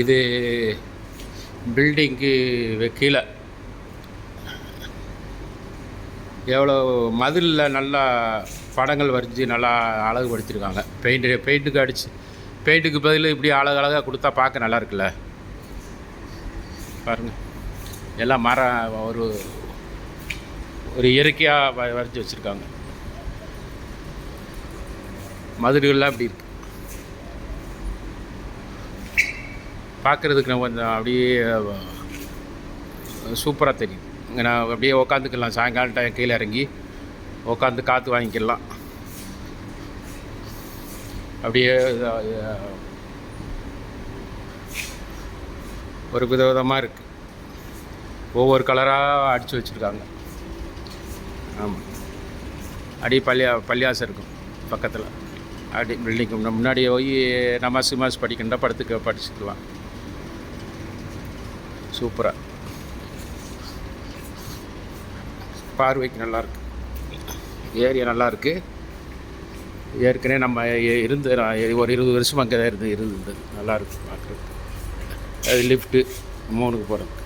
இது பில்டிங்க்கு கீழே. எவ்வளோ மதிலில் நல்லா படங்கள் வரைஞ்சி நல்லா அழகுபடுத்தியிருக்காங்க பெயிண்ட் பெயிண்ட்டுக்கு அடிச்சு பெயிண்ட்டுக்கு பதில் இப்படி அழகு அழகாக கொடுத்தா பார்க்க நல்லா இருக்குல்ல? பாருங்கள் எல்லாம் மரம் ஒரு ஒரு இயற்கையாக வ வரைஞ்சி வச்சுருக்காங்க. மதுரைகள்லாம் அப்படி இருக்குது பார்க்குறதுக்கு நான் கொஞ்சம் அப்படியே சூப்பராக தெரியும் இங்கே நான் அப்படியே உக்காந்துக்கலாம். சாயங்காலம் டைம் கீழே இறங்கி உட்காந்து காற்று வாங்கிக்கலாம். அப்படியே ஒரு ஒரு விதவிதமாக இருக்குது ஒவ்வொரு கலராக அடித்து வச்சுருக்காங்க. ஆமாம் அடி பள்ளியா பள்ளியாசம் இருக்கும் பக்கத்தில். அடி பில்டிங்க்கு முன்னாடி போய் நமாஸ் மாஸ் படிக்கணும்னா படுத்துக்க படிச்சுக்கலாம். சூப்பராக பார்வைக்கு நல்லாயிருக்கு ஏரியா நல்லாயிருக்கு ஏற்கனவே நம்ம இருந்து நான் ஒரு இருபது வருஷம் அங்கே தான் இருந்து இருந்தது. நல்லாயிருக்கு பார்க்குறதுக்கு. அது லிஃப்ட்டு மூணுக்கு போகிறதுக்கு